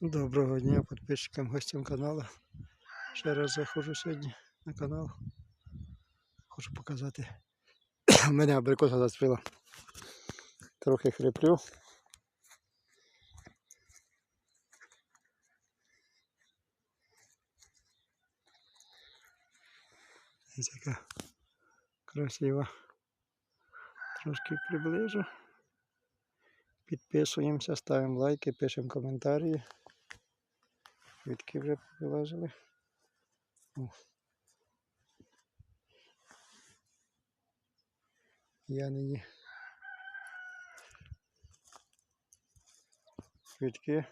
Доброго дня підписчикам, гостям каналу. Ще раз заходжу сьогодні на канал. Хочу показати. Мене абрикоса зацвіла. Трохи хриплю. Ось яка красива. Трошки приближу. Підписуємося, ставимо лайки, пишемо коментарі. Квітки вже вилазили. Я нині. Квітки.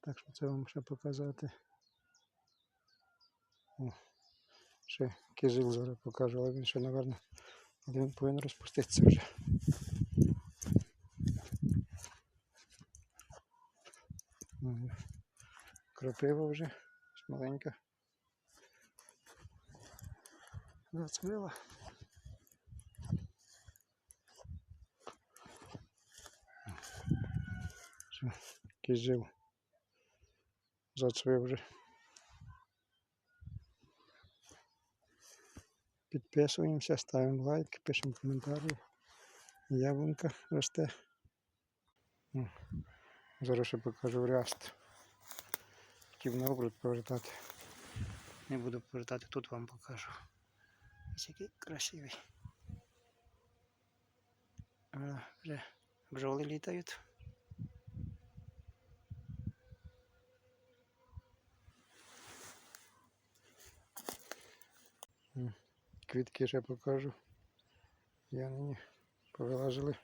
Так що це вам ще показати. О. Ще кизил зараз покажу, але він ще, напевно, один повинен розпуститися вже. Ну, Кропива вже маленька. Зацвіла. Все, кизил. Зацвів вже. Підписуємося, ставимо лайки, пишемо коментарі. Яблунька росте. Зараз ще покажу ряст. Хотів на обрут повертати. Не буду повертати, тут вам покажу. Ось який красивий. А, вже бджоли літають. Квітки ще покажу. Я нині повилазили.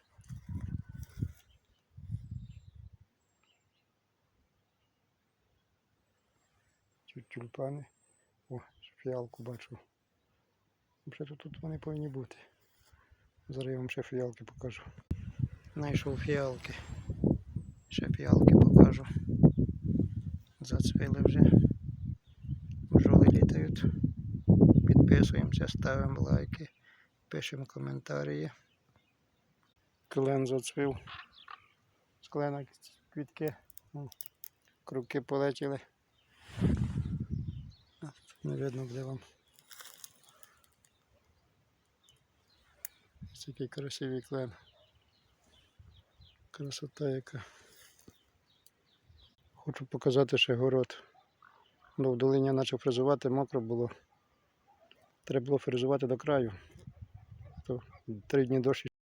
Чуть тюльпани. О, фіалку бачу. Взагалі тут вони повинні бути. Зараз я вам ще фіалки покажу. Знайшов фіалки. Ще фіалки покажу. Зацвіли вже. Бджоли літають. Підписуємося, ставимо лайки, пишемо коментарі. Клен зацвів. З клена квітки. О, Круки полетіли. Видно буде вам. Ось який красивий клен. Красота яка. Хочу показати ще город. Ну, в долині почав фрезувати, мокро було. Треба було фрезувати до краю. То три дні дощ